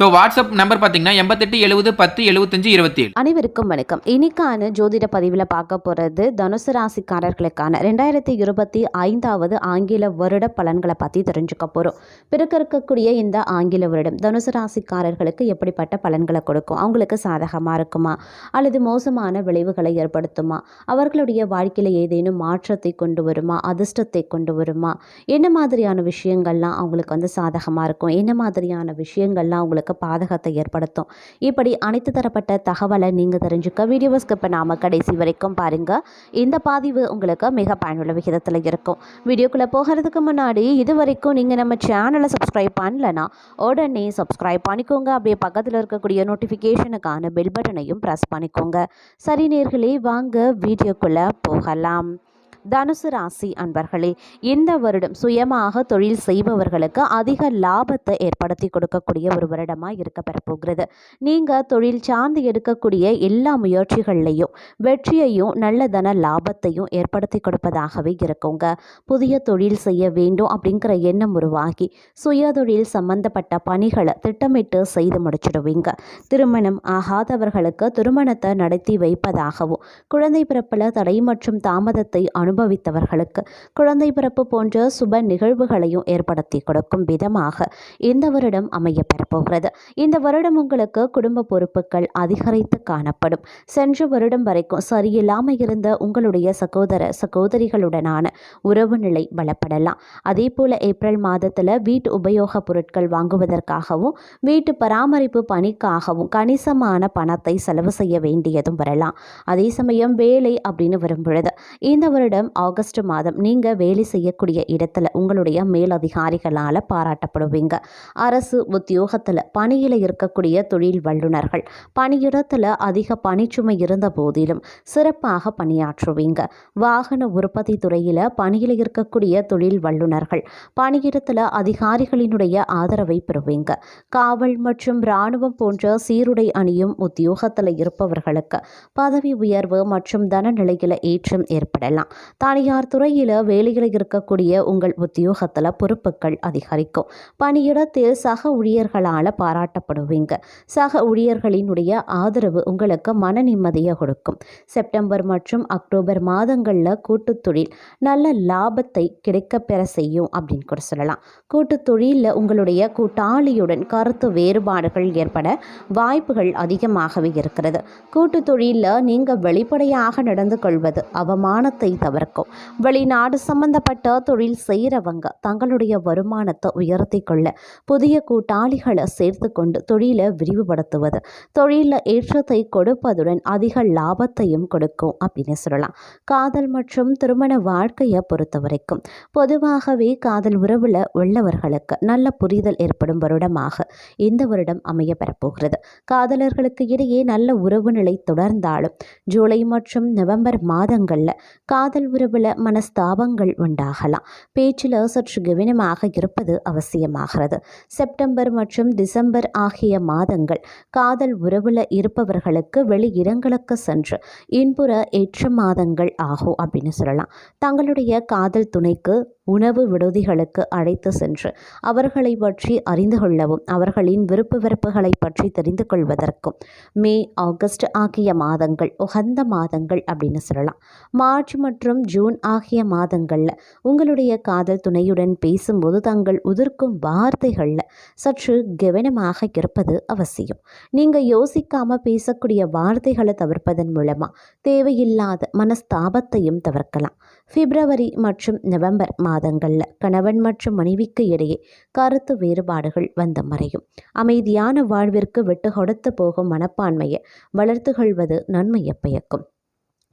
So WhatsApp number பார்த்தீங்கன்னா எண்பத்தெட்டு எழுபது பத்து எழுபத்தஞ்சு இருபத்தி ஏழு அனைவருக்கும் வணக்கம். இன்னைக்கான ஜோதிட பதிவில் பார்க்க போகிறது தனுசு ராசிக்காரர்களுக்கான ரெண்டாயிரத்தி இருபத்தி ஐந்தாவது ஆங்கில வருட பலன்களை பற்றி தெரிஞ்சுக்க போகிறோம் பிறக்க இருக்கக்கூடிய இந்த ஆங்கில வருடம் தனுசு ராசிக்காரர்களுக்கு எப்படிப்பட்ட பலன்களை கொடுக்கும்? அவங்களுக்கு சாதகமாக இருக்குமா? அல்லது மோசமான விளைவுகளை ஏற்படுத்துமா? அவர்களுடைய வாழ்க்கையில் ஏதேனும் மாற்றத்தை கொண்டு வருமா? அதிர்ஷ்டத்தை கொண்டு வருமா? என்ன மாதிரியான விஷயங்கள்லாம் அவங்களுக்கு வந்து சாதகமாக இருக்கும்? என்ன மாதிரியான விஷயங்கள்லாம் அவங்களுக்கு பாதகத்தை ஏற்படுத்தும். இப்படி அனைத்து தரப்பட்ட தகவலை நீங்கள் தெரிஞ்சுக்க வீடியோ ஸ்கிப் நாம கடைசி வரைக்கும் பாருங்கள் இந்த பதிவு உங்களுக்கு மிக பயனுள்ள விகிதத்தில் இருக்கும். வீடியோக்குள்ளே போகிறதுக்கு முன்னாடி இது வரைக்கும் நீங்கள் நம்ம சேனலை சப்ஸ்கிரைப் பண்ணலன்னா உடனே சப்ஸ்கிரைப் பண்ணிக்கோங்க. அப்படியே பக்கத்தில் இருக்கக்கூடிய நோட்டிஃபிகேஷனுக்கான பெல் பட்டனையும் ப்ரெஸ் பண்ணிக்கோங்க. சரி நேர்களே வாங்க வீடியோக்குள்ளே போகலாம். தனுசு ராசி அன்பர்களே இந்த வருடம் சுயமாக தொழில் செய்பவர்களுக்கு அதிக லாபத்தை ஏற்படுத்தி கொடுக்கக்கூடிய ஒரு வருடமாக இருக்க பெறப்போகிறது. நீங்கள் தொழில் சார்ந்து எடுக்கக்கூடிய எல்லா முயற்சிகள்லையும் வெற்றியையும் நல்ல தன லாபத்தையும் ஏற்படுத்தி கொடுப்பதாகவே இருக்குங்க. புதிய தொழில் செய்ய வேண்டும் அப்படிங்கிற எண்ணம் உருவாகி சுய தொழில் சம்பந்தப்பட்ட பணிகளை திட்டமிட்டு செய்து முடிச்சிடுவீங்க. திருமணம் ஆகாதவர்களுக்கு திருமணத்தை நடத்தி வைப்பதாகவும் குழந்தை பிறப்பில் தடை மற்றும் தாமதத்தை அனுபவித்தவர்களுக்கு குழந்தை பிறப்பு போன்ற சுப நிகழ்வுகளையும் ஏற்படுத்தி கொடுக்கும் விதமாக இந்த வருடம் அமைய பெறப்போகிறது. இந்த வருடம் உங்களுக்கு குடும்ப பொறுப்புகள் அதிகரித்து காணப்படும். சென்ற வருடம் வரைக்கும் சரியில்லாமல் இருந்த உங்களுடைய சகோதர சகோதரிகளுடனான உறவு நிலை பலப்படலாம். அதே போல் ஏப்ரல் மாதத்தில் வீட்டு உபயோகப் பொருட்கள் வாங்குவதற்காகவும் வீட்டு பராமரிப்பு பணிக்காகவும் கணிசமான பணத்தை செலவு செய்ய வேண்டியதும் வரலாம். அதே சமயம் வேலை அப்படின்னு வரும் பொழுது இந்த வருடம் ஆகஸ்ட் மாதம் நீங்கள் வேலை செய்யக்கூடிய இடத்துல உங்களுடைய மேலதிகாரிகளால் பாராட்டப்படுவீங்க. அரசு உத்தியோகத்தில் பணியில் இருக்கக்கூடிய தொழில் வல்லுநர்கள் பணியிடத்தில் அதிக பணிச்சுமை இருந்த போதிலும் சிறப்பாக பணியாற்றுவீங்க. வாகன உற்பத்தி துறையில் பணியில் இருக்கக்கூடிய தொழில் வல்லுநர்கள் பணியிடத்தில் அதிகாரிகளினுடைய ஆதரவை பெறுவீங்க. காவல் மற்றும் இராணுவம் போன்ற சீருடை அணியும் உத்தியோகத்தில் இருப்பவர்களுக்கு பதவி உயர்வு மற்றும் தன நிலையில் ஏற்றம் ஏற்படலாம். தனியார் துறையில் வேலையில் இருக்கக்கூடிய உங்கள் உத்தியோகத்தில் பொறுப்புகள் அதிகரிக்கும். பணியிடத்தில் சக ஊழியர்களால் பாராட்டப்படுவீங்க. சக ஊழியர்களினுடைய ஆதரவு உங்களுக்கு மன நிம்மதியை கொடுக்கும். செப்டம்பர் மற்றும் அக்டோபர் மாதங்களில் கூட்டுத் தொழில் நல்ல லாபத்தை கிடைக்கப் பெற செய்யும் அப்படின்னு கூட சொல்லலாம். கூட்டுத் தொழிலில் உங்களுடைய கூட்டாளியுடன் கருத்து வேறுபாடுகள் ஏற்பட வாய்ப்புகள் அதிகமாகவே இருக்கிறது. கூட்டுத் தொழிலில் நீங்கள் வெளிப்படையாக நடந்து கொள்வது அவமானத்தை இருக்கும் வெளிநாடு சம்பந்தப்பட்ட தொழில் செய்கிறவங்க தங்களுடைய வருமானத்தை உயர்த்தி கொள்ள புதிய கூட்டாளிகளை சேர்த்து கொண்டு தொழிலை விரிவுபடுத்துவது தொழிலில் ஏற்றத்தை கொடுப்பதுடன் அதிக லாபத்தையும் கொடுக்கும் அப்படின்னு சொல்லலாம். காதல் மற்றும் திருமண வாழ்க்கையை பொறுத்த வரைக்கும் பொதுவாகவே காதல் உறவில் உள்ளவர்களுக்கு நல்ல புரிதல் ஏற்படும் வருடமாக இந்த வருடம் அமைய பெறப்போகிறது. காதலர்களுக்கு இடையே நல்ல உறவு நிலை தொடர்ந்தாலும் ஜூலை மற்றும் நவம்பர் மாதங்களில் காதல் உறவில் மனஸ்தாபங்கள் உண்டாகலாம். பேச்சில் சற்று கவனமாக இருப்பது அவசியமாகிறது. செப்டம்பர் மற்றும் டிசம்பர் ஆகிய மாதங்கள் காதல் உறவில் இருப்பவர்களுக்கு வெளியிடங்களுக்கு சென்று இன்புற ஏற்ற மாதங்கள் ஆகும் அப்படின்னு சொல்லலாம். தங்களுடைய காதல் துணைக்கு உணவு விடுதிகளுக்கு அழைத்து சென்று அவர்களை பற்றி அறிந்து கொள்ளவும் அவர்களின் விருப்பு வெறுப்புகளை பற்றி தெரிந்து கொள்வதற்கும். மே ஆகஸ்ட் ஆகிய மாதங்கள் உகந்த மாதங்கள் அப்படின்னு சொல்லலாம். மார்ச் மற்றும் ஜூன் ஆகிய மாதங்களில் உங்களுடைய காதல் துணையுடன் பேசும்போது தங்கள் உதிர்க்கும் வார்த்தைகளில் சற்று கவனமாக இருப்பது அவசியம். நீங்கள் யோசிக்காமல் பேசக்கூடிய வார்த்தைகளை தவிர்ப்பதன் மூலமாக தேவையில்லாத மனஸ்தாபத்தையும் தவிர்க்கலாம். பிப்ரவரி மற்றும் நவம்பர் மாதங்களில் கணவன் மற்றும் மனைவிக்கு இடையே கருத்து வேறுபாடுகள் வந்து மறையும். அமைதியான வாழ்விற்கு விட்டு கொடுத்து போகும் மனப்பான்மையை வளர்த்து கொள்வது நன்மையை பயக்கும்.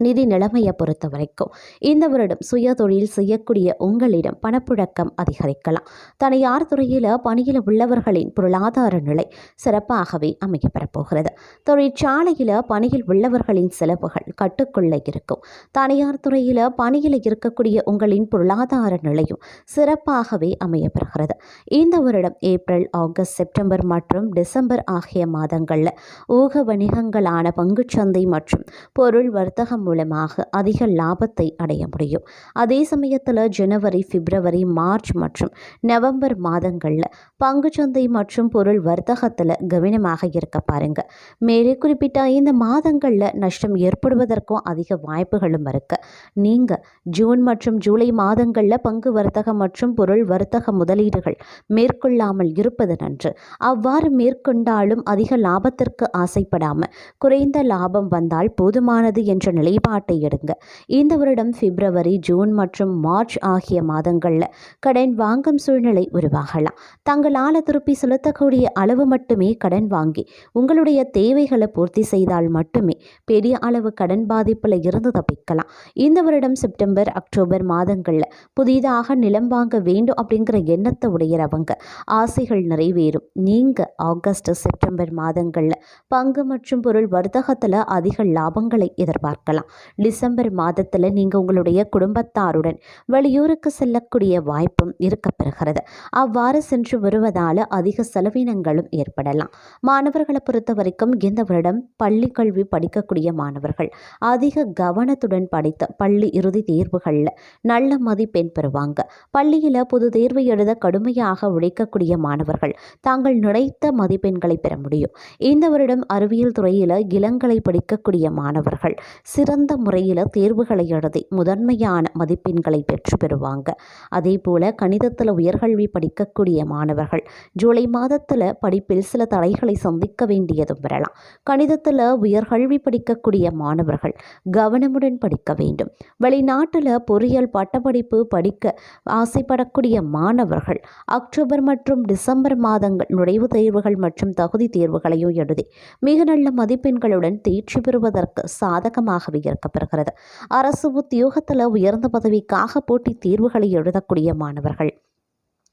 நிதி நிலைமையை பொறுத்த வரைக்கும் இந்த வருடம் சுய தொழில் செய்யக்கூடிய உங்களிடம் பணப்புழக்கம் அதிகரிக்கலாம். தனியார் துறையில் பணியில் உள்ளவர்களின் பொருளாதார நிலை சிறப்பாகவே அமையப்பெறப் போகிறது தொழிற்சாலையில் பணியில் உள்ளவர்களின் செலவுகள் கட்டுக்குள்ளே இருக்கும். தனியார் துறையில் பணியில் இருக்கக்கூடிய உங்களின் பொருளாதார நிலையும் சிறப்பாகவே அமையப்பெறுகிறது இந்த வருடம் ஏப்ரல் ஆகஸ்ட் செப்டம்பர் மற்றும் டிசம்பர் ஆகிய மாதங்களில் ஊக வணிகங்களான பங்குச்சந்தை மற்றும் பொருள் வர்த்தகம் மூலமாக அதிக லாபத்தை அடைய முடியும். அதே சமயத்தில் ஜனவரி பிப்ரவரி மார்ச் மற்றும் நவம்பர் மாதங்களில் பங்குச்சந்தை மற்றும் பொருள் வர்த்தகத்தில் கவனமாக இருக்க பாருங்க. மேலே குறிப்பிட்ட இந்த மாதங்களில் நஷ்டம் ஏற்படுவதற்கும் அதிக வாய்ப்புகளும் இருக்கு. நீங்கள் ஜூன் மற்றும் ஜூலை மாதங்களில் பங்கு வர்த்தகம் மற்றும் பொருள் வர்த்தக முதலீடுகள் மேற்கொள்ளாமல் இருப்பது நன்று. அவ்வாறு மேற்கொண்டாலும் அதிக லாபத்திற்கு ஆசைப்படாமல் குறைந்த லாபம் வந்தால் போதுமானது என்ற நிலை வழிபாட்டை எடுங்க. இந்த வருடம் பிப்ரவரி ஜூன் மற்றும் மார்ச் ஆகிய மாதங்களில் கடன் வாங்கும் சூழ்நிலை உருவாகலாம். தங்களால் திருப்பி செலுத்தக்கூடிய அளவு மட்டுமே கடன் வாங்கி உங்களுடைய தேவைகளை பூர்த்தி செய்தால் மட்டுமே பெரிய அளவு கடன் பாதிப்பில் இருந்து தப்பிக்கலாம். இந்த வருடம் செப்டம்பர் அக்டோபர் மாதங்களில் புதிதாக நிலம் வாங்க வேண்டும் அப்படிங்கிற எண்ணத்தை உடையிறவங்க ஆசைகள் நிறைவேறும். நீங்கள் ஆகஸ்ட் செப்டம்பர் மாதங்களில் பங்கு மற்றும் பொருள் வர்த்தகத்தில் அதிக லாபங்களை எதிர்பார்க்கலாம். டிசம்பர் மாதத்தில் நீங்கள் உங்களுடைய குடும்பத்தாருடன் வெளியூருக்கு செல்லக்கூடிய வாய்ப்பும் இருக்கப்பெறுகிறது. அவ்வாறு சென்று வருவதால் அதிக செலவினங்களும் ஏற்படலாம். மாணவர்களை பொறுத்த வரைக்கும் இந்த வருடம் பள்ளி கல்வி படிக்கக்கூடிய மாணவர்கள் அதிக கவனத்துடன் படித்த பள்ளி இறுதி தேர்வுகளில் நல்ல மதிப்பெண் பெறுவாங்க. பள்ளியில் பொது தேர்வு எழுத கடுமையாக உழைக்கக்கூடிய மாணவர்கள் தாங்கள் நினைத்த மதிப்பெண்களை பெற முடியும். இந்த வருடம் அறிவியல் துறையில் இளங்கலை படிக்கக்கூடிய மாணவர்கள் சிறந்த முறையில் தேர்வுகளை எழுதி முதன்மையான மதிப்பெண்களை பெற்று பெறுவாங்க. அதே போல் கணிதத்தில் உயர்கல்வி படிக்கக்கூடிய மாணவர்கள் ஜூலை மாதத்தில் படிப்பில் சில தடைகளை சந்திக்க வேண்டியதும் வரலாம் கணிதத்தில் உயர்கல்வி படிக்கக்கூடிய மாணவர்கள் கவனமுடன் படிக்க வேண்டும். வெளிநாட்டில் பொறியியல் பட்டப்படிப்பு படிக்க ஆசைப்படக்கூடிய மாணவர்கள் அக்டோபர் மற்றும் டிசம்பர் மாதங்கள் நுழைவுத் தேர்வுகள் மற்றும் தகுதி தேர்வுகளையும் எழுதி மிக நல்ல மதிப்பெண்களுடன் தேர்ச்சி பெறுவதற்கு சாதகமாகவே இருக்கப்படுகிறது அரசு உத்தியோகத்தில் உயர்ந்த பதவிக்காக போட்டி தீர்வுகளை எழுதக்கூடிய மாணவர்கள்.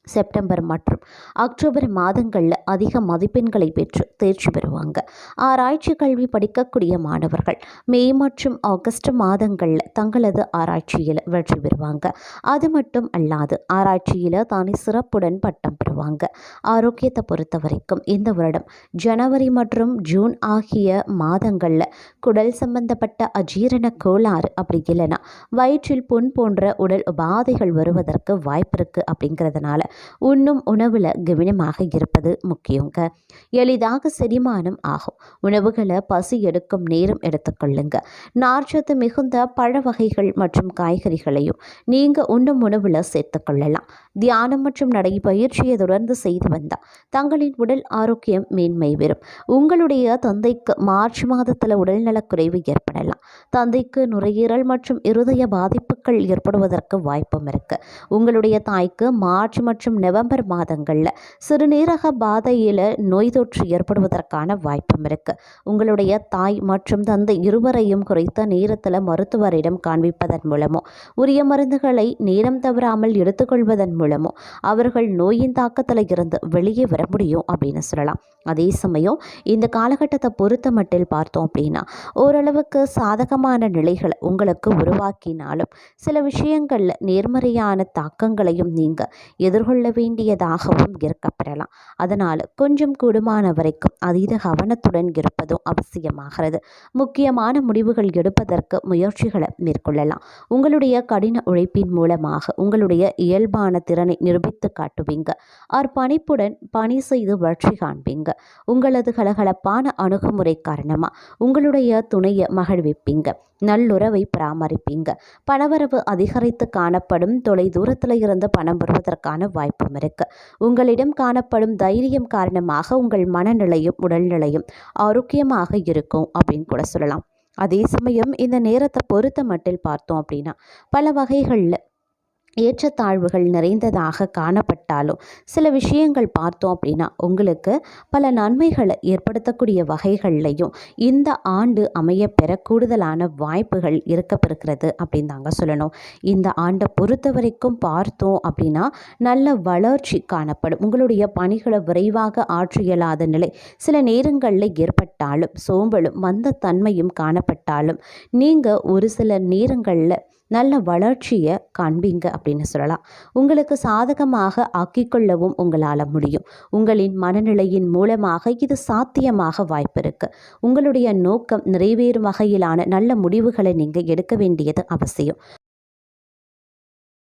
செப்டம்பர் மற்றும் அக்டோபர் மாதங்களில் அதிக மதிப்பெண்களை பெற்று தேர்ச்சி பெறுவாங்க. ஆராய்ச்சி கல்வி படிக்கக்கூடிய மாணவர்கள் மே மற்றும் ஆகஸ்ட் மாதங்களில் தங்களது ஆராய்ச்சியில் வெற்றி பெறுவாங்க. அது மட்டும் அல்லாது ஆராய்ச்சியில் தானே சிறப்புடன் பட்டம் பெறுவாங்க. ஆரோக்கியத்தை பொறுத்த வரைக்கும் இந்த வருடம் ஜனவரி மற்றும் ஜூன் ஆகிய மாதங்களில் குடல் சம்பந்தப்பட்ட அஜீரண கோளாறு அப்படி இல்லைன்னா வயிற்றில் புண் போன்ற உடல் உபாதைகள் வருவதற்கு வாய்ப்பு இருக்குது அப்படிங்கிறதுனால உண்ணும் உணவில் கவனமாக இருப்பது முக்கியங்க. எளிதாக செரிமானம் ஆகும். உணவுகளை பசி எடுக்கும் நேரம் எடுத்துக்கொள்ளுங்க நார்ச்சத்து மிகுந்த பழ வகைகள் மற்றும் காய்கறிகளையும் நீங்கள் உண்ணும் உணவில் சேர்த்துக்கொள்ளலாம் தியானம் மற்றும் நடைபயிற்சியை தொடர்ந்து செய்து வந்தால் தங்களின் உடல் ஆரோக்கியம் மேன்மை பெறும். உங்களுடைய தந்தைக்கு மார்ச் மாதத்தில் உடல்நலக்குறைவு ஏற்படலாம். தந்தைக்கு நுரையீரல் மற்றும் இருதய பாதிப்புகள் ஏற்படுவதற்கு வாய்ப்பும் இருக்கு. உங்களுடைய தாய்க்கு மார்ச் மற்றும் நவம்பர் மாதங்களில் சிறுநீரக பாதையில் நோய் தொற்று ஏற்படுவதற்கான வாய்ப்பும் இருக்கு. உங்களுடைய தாய் மற்றும் தந்தை இருவரையும் குறைத்த நேரத்தில் மருத்துவரிடம் காண்பிப்பதன் மூலமோ உரிய மருந்துகளை நேரம் தவறாமல் எடுத்துக்கொள்வதன் மூலமோ அவர்கள் நோயின் தாக்கத்தில் இருந்து வெளியே வர முடியும் அப்படின்னு சொல்லலாம். அதே சமயம் இந்த காலகட்டத்தை பொறுத்த மட்டில் பார்த்தோம் அப்படின்னா ஓரளவுக்கு சாதகமான நிலைகளை உங்களுக்கு உருவாக்கினாலும் சில விஷயங்களில் நேர்மறையான தாக்கங்களையும் நீங்கள் எதிர்கொள்ள வேண்டியதாகவும் இருக்கப்படலாம். அதனால் கொஞ்சம் கூடுமான வரைக்கும் அதீத கவனத்துடன் இருப்பதும் அவசியமாகிறது. முக்கியமான முடிவுகள் எடுப்பதற்கு முயற்சிகளை மேற்கொள்ளலாம். உங்களுடைய கடின உழைப்பின் மூலமாக உங்களுடைய இயல்பான திறனை நிரூபித்து காட்டுவீங்க. அர்ப்பணிப்புடன் பணி செய்து வளர்ச்சி காண்பீங்க. உங்களது கலகலப்பான அணுகுமுறை காரணமாக உங்களுடைய துணையை மகிழ்விப்பீங்க. நல்லுறவை பராமரிப்பீங்க. பணவரவு அதிகரித்து காணப்படும் தொலை தூரத்தில் இருந்து பணம் வருவதற்கான வாய்ப்பும் இருக்கு. உங்களிடம் காணப்படும் தைரியம் காரணமாக உங்கள் மனநிலையும் உடல்நிலையும் ஆரோக்கியமாக இருக்கும் அப்படின்னு கூட சொல்லலாம். அதே சமயம் இந்த நேரத்தை பொறுத்த மட்டில் பார்த்தோம் அப்படின்னா பல வகைகளில் ஏற்றத்தாழ்வுகள் நிறைந்ததாக காணப்பட்டாலும் சில விஷயங்கள் பார்த்தோம் அப்படின்னா உங்களுக்கு பல நன்மைகளை ஏற்படுத்தக்கூடிய வகைகள்லையும் இந்த ஆண்டு அமைய பெற கூடுதலான வாய்ப்புகள் இருக்கப்பெறுகிறது அப்படின்னு தாங்க சொல்லணும். இந்த ஆண்டை பொறுத்த வரைக்கும் பார்த்தோம் அப்படின்னா நல்ல வளர்ச்சி காணப்படும். உங்களுடைய பணிகளை விரைவாக ஆற்ற இயலாத நிலை சில நேரங்களில் ஏற்பட்டாலும் சோம்பலும் மந்தத்தன்மையும் காணப்பட்டாலும் நீங்கள் ஒரு சில நேரங்களில் நல்ல வளர்ச்சியை காண்பீங்க அப்படின்னு சொல்லலாம். உங்களுக்கு சாதகமாக ஆக்கிக்கொள்ளவும் உங்களால் முடியும். உங்களின் மனநிலையின் மூலமாக இது சாத்தியமாக வாய்ப்பு இருக்குது உங்களுடைய நோக்கம் நிறைவேறும் வகையிலான நல்ல முடிவுகளை நீங்கள் எடுக்க வேண்டியது அவசியம்.